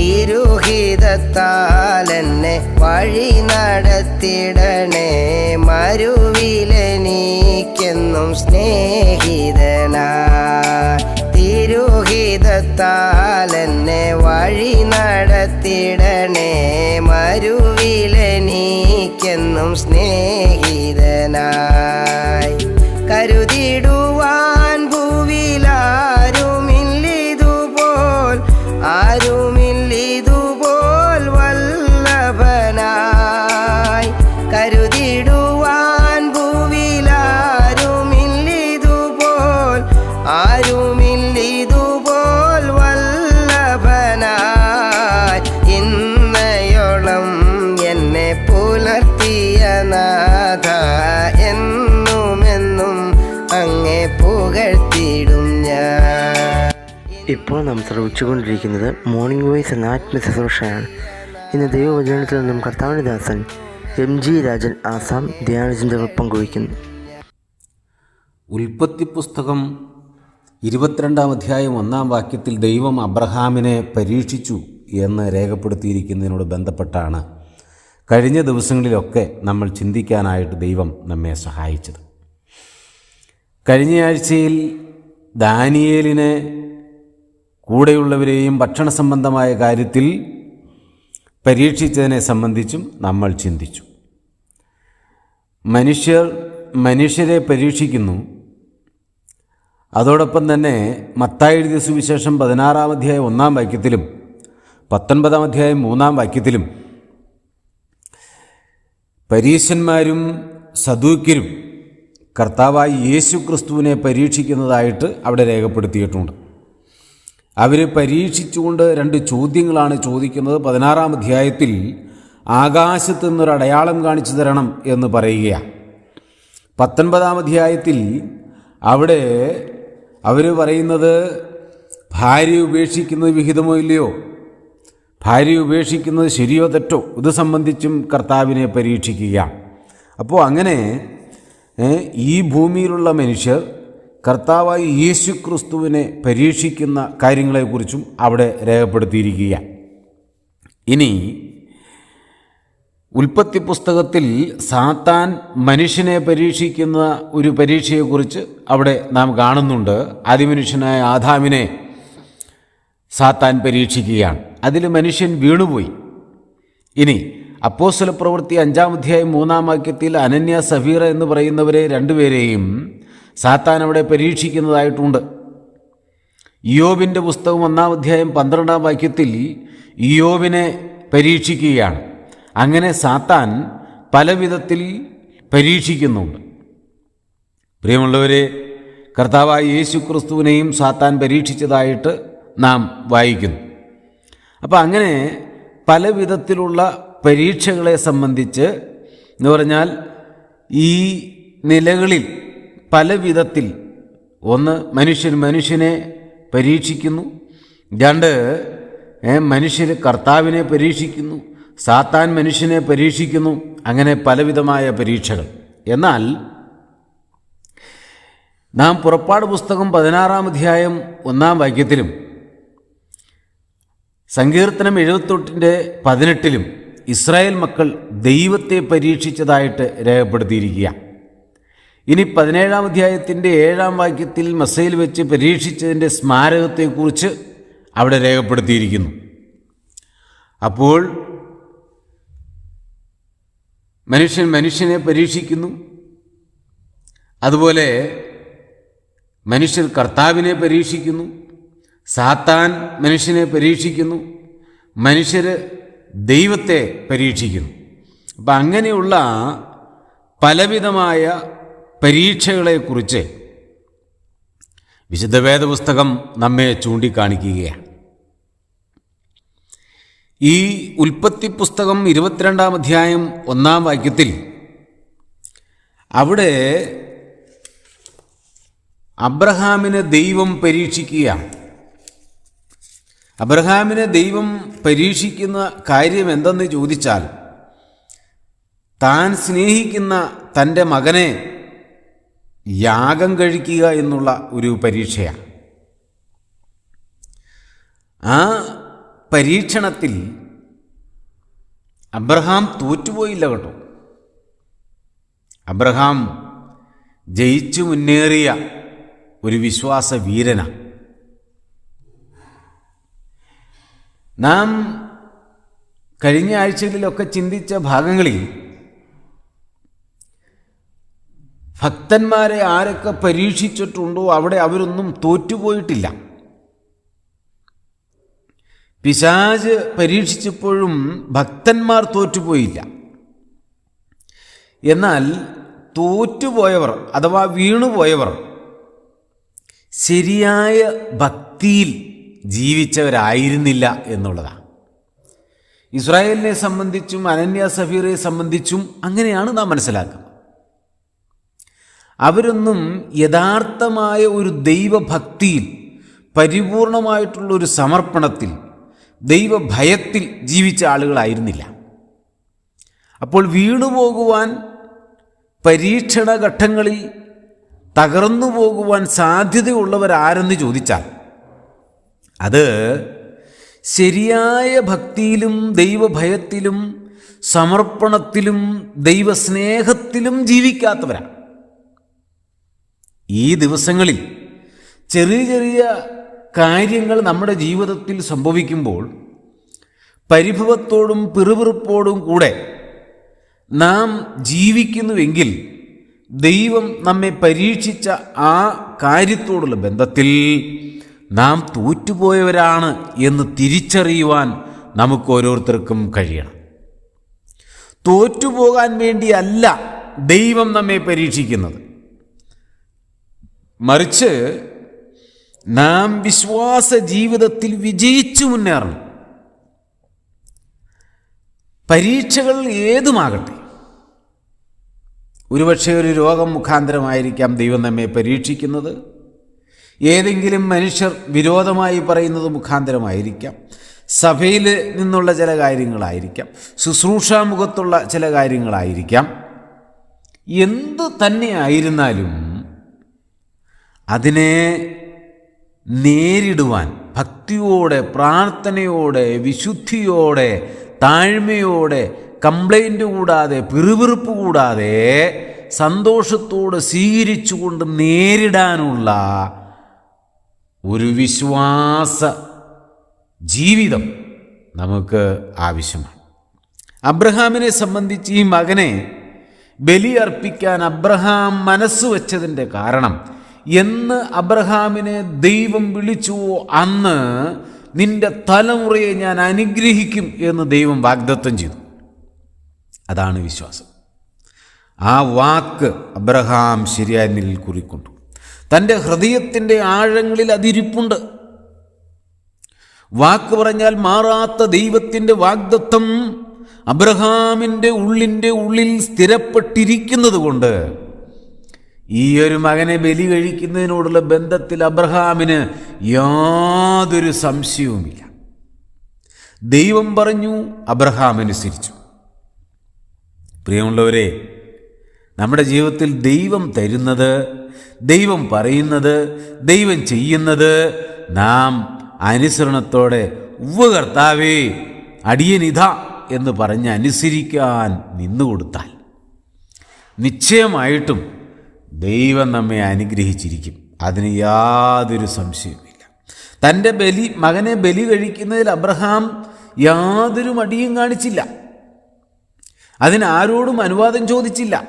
തിരുഹിതത്താൽ എന്നെ വഴി നടത്തിടണേ. മരുവിലെനിക്കെന്നും സ്നേഹിതനാ തിരുഹിതത്താലെന്നെ വഴി നടത്തിടണേ. മരുവിലെനിക്കെന്നും സ്നേഹിതനായി. നാഥ എന്നുമെന്നും അങ്ങേ പുകഴ്ത്തിടും ഞാൻ. ഇപ്പോൾ നാം ശ്രവിച്ചുകൊണ്ടിരിക്കുന്നത് മോർണിംഗ് വോയിസ് എന്ന ആത്മശുശ്രൂഷയാണ് ഇന്ന് ദൈവവചനത്തിൽ നിന്നും കർത്താവിനിദാസൻ ദാസൻ എം ജി രാജൻ ആസാം ധ്യാനചിന്തകൾ പങ്കുവയ്ക്കുന്നു. ഉൽപ്പത്തി പുസ്തകം ഇരുപത്തിരണ്ടാം അധ്യായം ഒന്നാം വാക്യത്തിൽ ദൈവം അബ്രഹാമിനെ പരീക്ഷിച്ചു എന്ന് രേഖപ്പെടുത്തിയിരിക്കുന്നതിനോട് ബന്ധപ്പെട്ടാണ് കഴിഞ്ഞ ദിവസങ്ങളിലൊക്കെ നമ്മൾ ചിന്തിക്കാനായിട്ട് ദൈവം നമ്മെ സഹായിച്ചത്. കഴിഞ്ഞയാഴ്ചയിൽ ദാനിയേലിനെ കൂടെയുള്ളവരെയും ഭക്ഷണ സംബന്ധമായ കാര്യത്തിൽ പരീക്ഷിച്ചതിനെ സംബന്ധിച്ചും നമ്മൾ ചിന്തിച്ചു. മനുഷ്യർ മനുഷ്യരെ പരീക്ഷിക്കുന്നു. അതോടൊപ്പം തന്നെ മത്തായി എഴുതിയ സുവിശേഷം പതിനാറാം അധ്യായം ഒന്നാം വാക്യത്തിലും പത്തൊൻപതാം അധ്യായം മൂന്നാം വാക്യത്തിലും പരീശന്മാരും സദൂക്യരും കർത്താവായി യേശു ക്രിസ്തുവിനെ പരീക്ഷിക്കുന്നതായിട്ട് അവിടെ രേഖപ്പെടുത്തിയിട്ടുണ്ട്. അവർ പരീക്ഷിച്ചുകൊണ്ട് രണ്ട് ചോദ്യങ്ങളാണ് ചോദിക്കുന്നത്. പതിനാറാം അധ്യായത്തിൽ ആകാശത്ത് നിന്നൊരു അടയാളം കാണിച്ചു തരണം എന്ന് പറയുകയാണ്. പത്തൊൻപതാം അധ്യായത്തിൽ അവിടെ അവർ പറയുന്നത് ഭാര്യ ഉപേക്ഷിക്കുന്നത് വിഹിതമോ ഇല്ലയോ? ഭാര്യ ഉപേക്ഷിക്കുന്നത് ശരിയോ തെറ്റോ? ഇത് സംബന്ധിച്ചും കർത്താവിനെ പരീക്ഷിക്കുക. അപ്പോൾ അങ്ങനെ ഈ ഭൂമിയിലുള്ള മനുഷ്യർ കർത്താവായി യേശു ക്രിസ്തുവിനെ പരീക്ഷിക്കുന്ന കാര്യങ്ങളെക്കുറിച്ചും അവിടെ രേഖപ്പെടുത്തിയിരിക്കുകയാണ് ഇനി ഉൽപ്പത്തി പുസ്തകത്തിൽ സാത്താൻ മനുഷ്യനെ പരീക്ഷിക്കുന്ന ഒരു പരീക്ഷയെക്കുറിച്ച് അവിടെ നാം കാണുന്നുണ്ട്. ആദിമനുഷ്യനായ ആദാമിനെ സാത്താൻ പരീക്ഷിക്കുകയാണ്. അതിൽ മനുഷ്യൻ വീണുപോയി. ഇനി അപ്പോസ്വല പ്രവൃത്തി അഞ്ചാം അധ്യായം മൂന്നാം വാക്യത്തിൽ അനന്യ സഫീറ എന്ന് പറയുന്നവരെ രണ്ടുപേരെയും സാത്താൻ അവിടെ പരീക്ഷിക്കുന്നതായിട്ടുണ്ട്. ഇയോബിന്റെ പുസ്തകം ഒന്നാം അധ്യായം പന്ത്രണ്ടാം വാക്യത്തിൽ യോബിനെ പരീക്ഷിക്കുകയാണ്. അങ്ങനെ സാത്താൻ പല വിധത്തിൽ പരീക്ഷിക്കുന്നുണ്ട്. പ്രിയമുള്ളവരെ കർത്താവായ യേശു ക്രിസ്തുവിനെയും സാത്താൻ പരീക്ഷിച്ചതായിട്ട് നാം വായിക്കുന്നു. അപ്പോൾ അങ്ങനെ പല വിധത്തിലുള്ള പരീക്ഷകളെ സംബന്ധിച്ച് എന്ന് പറഞ്ഞാൽ ഈ നിലകളിൽ പല വിധത്തിൽ ഒന്ന് മനുഷ്യൻ മനുഷ്യനെ പരീക്ഷിക്കുന്നു രണ്ട് മനുഷ്യർ കർത്താവിനെ പരീക്ഷിക്കുന്നു സാത്താൻ മനുഷ്യനെ പരീക്ഷിക്കുന്നു അങ്ങനെ പലവിധമായ പരീക്ഷകൾ. എന്നാൽ നാം പുറപ്പാട് പുസ്തകം പതിനാറാം അധ്യായം ഒന്നാം വാക്യത്തിലും സങ്കീർത്തനം എഴുപത്തൊട്ടിന്റെ പതിനെട്ടിലും ഇസ്രായേൽ മക്കൾ ദൈവത്തെ പരീക്ഷിച്ചതായിട്ട് രേഖപ്പെടുത്തിയിരിക്കുക ഇനി പതിനേഴാം അധ്യായത്തിന്റെ ഏഴാം വാക്യത്തിൽ മസയിൽ വെച്ച് പരീക്ഷിച്ചതിന്റെ സ്മാരകത്തെക്കുറിച്ച് അവിടെ രേഖപ്പെടുത്തിയിരിക്കുന്നു. അപ്പോൾ മനുഷ്യൻ മനുഷ്യനെ പരീക്ഷിക്കുന്നു. അതുപോലെ മനുഷ്യർ കർത്താവിനെ പരീക്ഷിക്കുന്നു. സാത്താൻ മനുഷ്യനെ പരീക്ഷിക്കുന്നു മനുഷ്യർ ദൈവത്തെ പരീക്ഷിക്കുന്നു. അപ്പം അങ്ങനെയുള്ള പലവിധമായ പരീക്ഷകളെക്കുറിച്ച് വിശുദ്ധ വേദപുസ്തകം നമ്മെ ചൂണ്ടിക്കാണിക്കുകയാണ്. ഈ ഉൽപ്പത്തി പുസ്തകം ഇരുപത്തിരണ്ടാം അധ്യായം ഒന്നാം വാക്യത്തിൽ അവിടെ അബ്രഹാമിനെ ദൈവം പരീക്ഷിക്കുകയാണ്. അബ്രഹാമിനെ ദൈവം പരീക്ഷിക്കുന്ന കാര്യം എന്തെന്ന് ചോദിച്ചാൽ താൻ സ്നേഹിക്കുന്ന തന്റെ മകനെ യാഗം കഴിക്കുക എന്നുള്ള ഒരു പരീക്ഷയാണ്. ആ പരീക്ഷണത്തിൽ അബ്രഹാം തോറ്റുപോയില്ല കേട്ടോ. അബ്രഹാം ജയിച്ചു മുന്നേറിയ ഒരു വിശ്വാസ വീരനാണ്. നാം കഴിഞ്ഞ ആഴ്ചകളിലൊക്കെ ചിന്തിച്ച ഭാഗങ്ങളിൽ ഭക്തന്മാരെ ആരൊക്കെ പരീക്ഷിച്ചിട്ടുണ്ടോ അവിടെ അവരൊന്നും തോറ്റുപോയിട്ടില്ല. പിശാജ് പരീക്ഷിച്ചപ്പോഴും ഭക്തന്മാർ തോറ്റുപോയില്ല. എന്നാൽ തോറ്റുപോയവർ അഥവാ വീണുപോയവർ ശരിയായ ഭക്തിയിൽ ജീവിച്ചവരായിരുന്നില്ല എന്നുള്ളതാണ്. ഇസ്രായേലിനെ സംബന്ധിച്ചും അനന്യ സഫീറെ സംബന്ധിച്ചും അങ്ങനെയാണ് നാം മനസ്സിലാക്കുന്നത്. അവരൊന്നും യഥാർത്ഥമായ ഒരു ദൈവഭക്തിയിൽ പരിപൂർണമായിട്ടുള്ള ഒരു സമർപ്പണത്തിൽ ദൈവഭയത്തിൽ ജീവിച്ച ആളുകളായിരുന്നില്ല. അപ്പോൾ വീണുപോകുവാൻ പരീക്ഷണ ഘട്ടങ്ങളിൽ തകർന്നു പോകുവാൻ സാധ്യതയുള്ളവരാരെന്ന് ചോദിച്ചാൽ അത് ശരിയായ ഭക്തിയിലും ദൈവഭയത്തിലും സമർപ്പണത്തിലും ദൈവസ്നേഹത്തിലും ജീവിക്കാത്തവരാണ് ഈ ദിവസങ്ങളിൽ ചെറിയ ചെറിയ കാര്യങ്ങൾ നമ്മുടെ ജീവിതത്തിൽ സംഭവിക്കുമ്പോൾ പരിഭവത്തോടും പിറുപിറുപ്പോടും കൂടെ നാം ജീവിക്കുന്നുവെങ്കിൽ ദൈവം നമ്മെ പരീക്ഷിച്ച ആ കാര്യത്തോടുള്ള ബന്ധത്തിൽ നാം തോറ്റുപോയവരാണ് എന്ന് തിരിച്ചറിയുവാൻ നമുക്ക് ഓരോരുത്തർക്കും കഴിയണം. തോറ്റുപോകാൻ വേണ്ടിയല്ല ദൈവം നമ്മെ പരീക്ഷിക്കുന്നത്. മറിച്ച് നാം വിശ്വാസ ജീവിതത്തിൽ വിജയിച്ചു മുന്നേറണം. പരീക്ഷകൾ ഏതുമാകട്ടെ. ഒരുപക്ഷെ ഒരു രോഗം മുഖാന്തരമായിരിക്കാം ദൈവം നമ്മെ പരീക്ഷിക്കുന്നത്. ഏതെങ്കിലും മനുഷ്യർ വിരോധമായി പറയുന്നത് മുഖാന്തരമായിരിക്കാം. സഭയിൽ നിന്നുള്ള ചില കാര്യങ്ങളായിരിക്കാം. ശുശ്രൂഷാമുഖത്തുള്ള ചില കാര്യങ്ങളായിരിക്കാം. എന്തു തന്നെ ആയിരുന്നാലും അതിനെ നേരിടുവാൻ ഭക്തിയോടെ പ്രാർത്ഥനയോടെ വിശുദ്ധിയോടെ താഴ്മയോടെ കംപ്ലൈന്റ് കൂടാതെ പിറുപിറുപ്പ് കൂടാതെ സന്തോഷത്തോടെ സ്വീകരിച്ചുകൊണ്ട് നേരിടാനുള്ള ഒരു വിശ്വാസ ജീവിതം നമുക്ക് ആവശ്യമാണ്. അബ്രഹാമിനെ സംബന്ധിച്ച് ഈ മകനെ ബലിയർപ്പിക്കാൻ അബ്രഹാം മനസ്സ് വച്ചതിന്റെ കാരണം എന്ന് അബ്രഹാമിനെ ദൈവം വിളിച്ചുവോ അന്ന് നിന്റെ തലമുറയെ ഞാൻ അനുഗ്രഹിക്കും എന്ന് ദൈവം വാഗ്ദത്തം ചെയ്തു. അതാണ് വിശ്വാസം. ആ വാക്ക് അബ്രഹാം ശരിയായ നിലയിൽ കുറിക്കൊണ്ടു. തന്റെ ഹൃദയത്തിന്റെ ആഴങ്ങളിൽ അതിരിപ്പുണ്ട്. വാക്ക് പറഞ്ഞാൽ മാറാത്ത ദൈവത്തിന്റെ വാഗ്ദത്വം അബ്രഹാമിന്റെ ഉള്ളിന്റെ ഉള്ളിൽ സ്ഥിരപ്പെട്ടിരിക്കുന്നത് കൊണ്ട് ഈ ഒരു മകനെ ബലി കഴിക്കുന്നതിനോടുള്ള ബന്ധത്തിൽ അബ്രഹാമിന് യാതൊരു സംശയവുമില്ല. ദൈവം പറഞ്ഞു അബ്രഹാം അനുസരിച്ചു. പ്രിയമുള്ളവരെ നമ്മുടെ ജീവിതത്തിൽ ദൈവം തരുന്നത് ദൈവം പറയുന്നത് ദൈവം ചെയ്യുന്നത് നാം അനുസരണത്തോടെ ഉവ്വ് കർത്താവേ അടിയനിത എന്ന് പറഞ്ഞ് അനുസരിക്കാൻ നിന്നുകൊടുത്താൽ നിശ്ചയമായിട്ടും ദൈവം നമ്മെ അനുഗ്രഹിച്ചിരിക്കും. അതിന് യാതൊരു സംശയവുമില്ല. തന്റെ ബലി മകനെ ബലി കഴിക്കുന്നതിൽ അബ്രഹാം യാതൊരു മടിയും കാണിച്ചില്ല. അതിനാരോടും അനുവാദം ചോദിച്ചില്ല.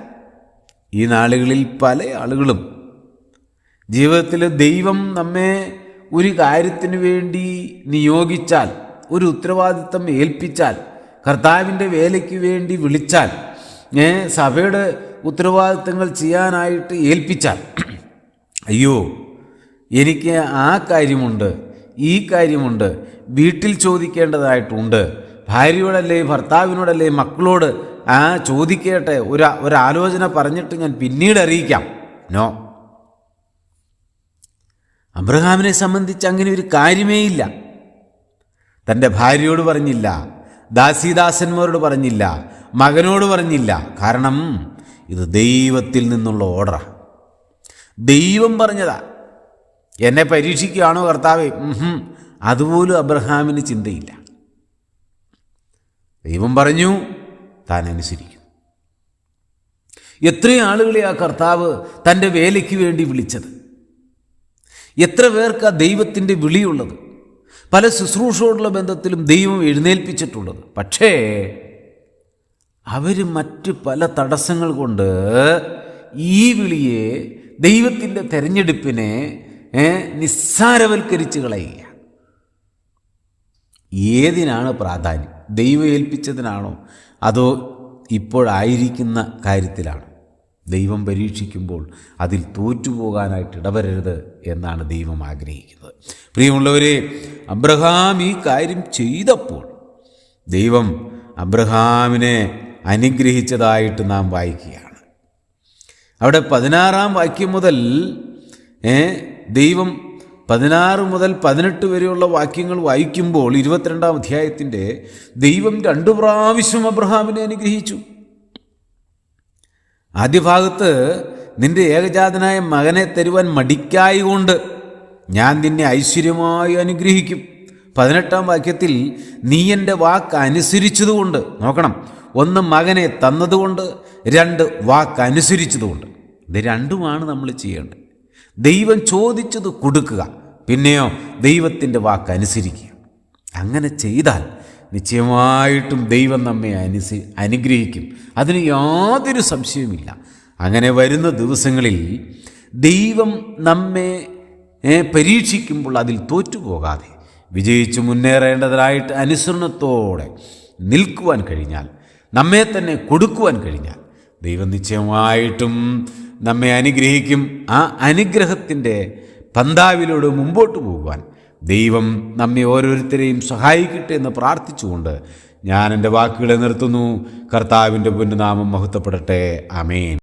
ഈ നാളുകളിൽ പല ആളുകളും ജീവിതത്തിൽ ദൈവം നമ്മെ ഒരു കാര്യത്തിന് വേണ്ടി നിയോഗിച്ചാൽ ഒരു ഉത്തരവാദിത്തം ഏൽപ്പിച്ചാൽ കർത്താവിന്റെ വേലയ്ക്ക് വേണ്ടി വിളിച്ചാൽ സഭയുടെ ഉത്തരവാദിത്തങ്ങൾ ചെയ്യാനായിട്ട് ഏൽപ്പിച്ചാൽ അയ്യോ എനിക്ക് ആ കാര്യമുണ്ട് ഈ കാര്യമുണ്ട് വീട്ടിൽ ചോദിക്കേണ്ടതായിട്ടുണ്ട് ഭാര്യയോടല്ലേ ഭർത്താവിനോടല്ലേ മക്കളോട് ആ ചോദിക്കട്ടെ ഒരു ഒരാലോചന പറഞ്ഞിട്ട് ഞാൻ പിന്നീട് അറിയിക്കാം. നോ. അബ്രഹാമിനെ സംബന്ധിച്ച് അങ്ങനെ ഒരു കാര്യമേ ഇല്ല. തന്റെ ഭാര്യയോട് പറഞ്ഞില്ല ദാസീദാസന്മാരോട് പറഞ്ഞില്ല മകനോട് പറഞ്ഞില്ല. കാരണം ഇത് ദൈവത്തിൽ നിന്നുള്ള ഓർഡറാണ് ദൈവം പറഞ്ഞതാ. എന്നെ പരീക്ഷിക്കുകയാണോ കർത്താവേ? അതുപോലും അബ്രഹാമിന് ചിന്തയില്ല. ദൈവം പറഞ്ഞു താൻ അനുസരിക്കും. എത്ര ആളുകളെ ആ കർത്താവ് തന്റെ വേലയ്ക്ക് വേണ്ടി വിളിച്ചത്? എത്ര പേർക്ക് ആ ദൈവത്തിന്റെ വിളിയുള്ളത്? പല ശുശ്രൂഷയോടുള്ള ബന്ധത്തിലും ദൈവം എഴുന്നേൽപ്പിച്ചിട്ടുള്ളത്. പക്ഷേ അവർ മറ്റ് പല തടസ്സങ്ങൾ കൊണ്ട് ഈ വിളിയെ ദൈവത്തിന്റെ തെരഞ്ഞെടുപ്പിനെ നിസ്സാരവൽക്കരിച്ച് കളയുക ഏതിനാണ് പ്രാധാന്യം? ദൈവം ഏൽപ്പിച്ചതിനാണോ? അതോ ഇപ്പോഴായിരിക്കുന്ന കാര്യത്തിലാണോ? ദൈവം പരീക്ഷിക്കുമ്പോൾ അതിൽ തോറ്റുപോകാനായിട്ട് ഇടവരരുത് എന്നാണ് ദൈവം ആഗ്രഹിക്കുന്നത്. പ്രിയമുള്ളവരെ അബ്രഹാം ഈ കാര്യം ചെയ്തപ്പോൾ ദൈവം അബ്രഹാമിനെ അനുഗ്രഹിച്ചതായിട്ട് നാം വായിക്കുകയാണ്. അവിടെ പതിനാറാം വാക്യം മുതൽ ദൈവം പതിനാറ് മുതൽ പതിനെട്ട് വരെയുള്ള വാക്യങ്ങൾ വായിക്കുമ്പോൾ ഇരുപത്തിരണ്ടാം അധ്യായത്തിന്റെ ദൈവം രണ്ടു പ്രാവശ്യം അബ്രഹാമിനെ അനുഗ്രഹിച്ചു. ആദ്യ ഭാഗത്ത് നിന്റെ ഏകജാതനായ മകനെ തരുവാൻ മടിക്കായി കൊണ്ട് ഞാൻ നിന്നെ ഐശ്വര്യമായി അനുഗ്രഹിക്കും. പതിനെട്ടാം വാക്യത്തിൽ നീ എന്റെ വാക്ക് അനുസരിച്ചതുകൊണ്ട് നോക്കണം. ഒന്ന് മകനെ തന്നതുകൊണ്ട് രണ്ട് വാക്ക് അനുസരിച്ചതുകൊണ്ട്. ഇത് രണ്ടുമാണ് നമ്മൾ ചെയ്യേണ്ടത്. ദൈവം ചോദിച്ചത് കൊടുക്കുക പിന്നെയോ ദൈവത്തിന്റെ വാക്ക് അനുസരിക്കുക. അങ്ങനെ ചെയ്താൽ നിശ്ചയമായിട്ടും ദൈവം നമ്മെ അനുസ അനുഗ്രഹിക്കും. അതിന് യാതൊരു സംശയവുമില്ല. അങ്ങനെ വരുന്ന ദിവസങ്ങളിൽ ദൈവം നമ്മെ പരീക്ഷിക്കുമ്പോൾ അതിൽ തോറ്റുപോകാതെ വിജയിച്ചു മുന്നേറേണ്ടതായിട്ട് അനുസരണത്തോടെ നിൽക്കുവാൻ കഴിഞ്ഞാൽ നമ്മെ തന്നെ കൊടുക്കുവാൻ കഴിഞ്ഞാൽ ദൈവം നിശ്ചയമായിട്ടും നമ്മെ അനുഗ്രഹിക്കും. ആ അനുഗ്രഹത്തിന്റെ പന്താവിലൂടെ മുമ്പോട്ട് പോകുവാൻ ദൈവം നമ്മെ ഓരോരുത്തരെയും സഹായിക്കട്ടെ എന്ന് പ്രാർത്ഥിച്ചുകൊണ്ട് ഞാൻ എന്റെ വാക്കുകളെ നിർത്തുന്നു. കർത്താവിന്റെ പൊന്നുനാമം മഹത്വപ്പെടട്ടെ. അമേൻ